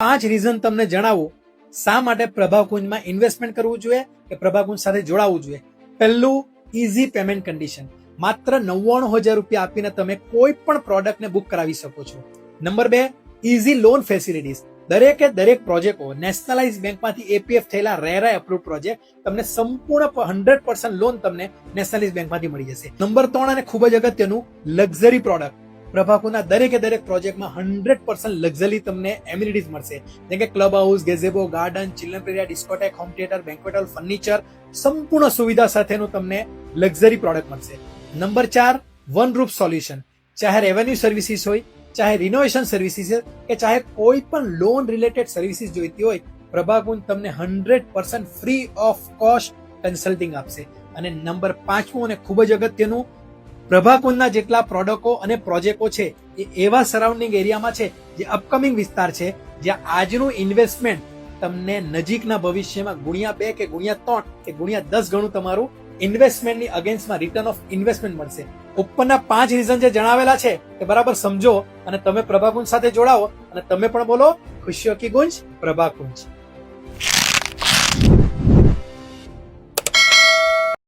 પાંચ રીઝન તમને જણાવું, શા માટે પ્રભાકુંજમાં ઇન્વેસ્ટમેન્ટ કરવું જોઈએ કે પ્રભાકુંજ સાથે જોડાવવું જોઈએ? પહેલું ઇઝી પેમેન્ટ કન્ડિશન માત્ર નવ્વાણું હજાર રૂપિયા આપીને તમે કોઈ પણ પ્રોડક્ટને બુક કરાવી શકો છો. નંબર બે ઇઝી લોન ફેસિલિટીઝ દરેકે દરેક પ્રોજેક્ટો નેશનલાઇઝ બેંકમાંથી એપીએફ થયેલા રેરા એપ્રુવ પ્રોજેક્ટ તમને સંપૂર્ણ હંડ્રેડ પર્સન્ટ લોન તમને નેશનલાઇઝ બેંકમાંથી મળી જશે. નંબર ત્રણ અને ખૂબ જ અગત્યનું લક્ઝરી પ્રોડક્ટ પ્રભાકુના દરેકે દરેક પ્રોજેક્ટમાં હંડ્રેડ પર્સન્ટ લક્ઝરી તમને એમ્યુનિટીઝ મળશે. જેમ કે club house, gazebo, garden, children area discotheque, home theatre banquet furniture, સંપૂર્ણ સુવિધા સાથેનું તમને લક્ઝરી પ્રોડક્ટ મળશે. નંબર ચાર, વન રૂપ સોલ્યુશન. ચાહે રેવન્યુ સર્વિસીસ હોય, ચાહે રિનોવેશન સર્વિસીસ કે ચાહે કોઈ પણ લોન રિલેટેડ સર્વિસીસ જોઈતી હોય પ્રભાકુંજ તમને hundred percent free of cost consulting આપશે. અને નંબર પાંચમું અને ખૂબ જ અગત્યનું પ્રભાકુંજના જેટલા પ્રોડક્ટો અને પ્રોજેક્ટો છે, એ એવા સરાઉન્ડિંગ એરિયામાં છે, જે અપકમિંગ વિસ્તાર છે, જ્યાં આજનું ઇન્વેસ્ટમેન્ટ તમને નજીકના ભવિષ્યમાં ગુણ્યા બે કે ગુણ્યા ત્રણ કે ગુણ્યા દસ ગણું તમારું ઇન્વેસ્ટમેન્ટની અગેન્સ્ટમાં રિટર્ન ઓફ ઇન્વેસ્ટમેન્ટ મળશે. ઉપરના પાંચ રીઝન જે જણાવેલા છે, તે બરાબર સમજો અને તમે પ્રભાકુંજ સાથે જોડાઓ અને તમે પણ બોલો ખુશીઓ કી ગુંજ પ્રભાકુંજ.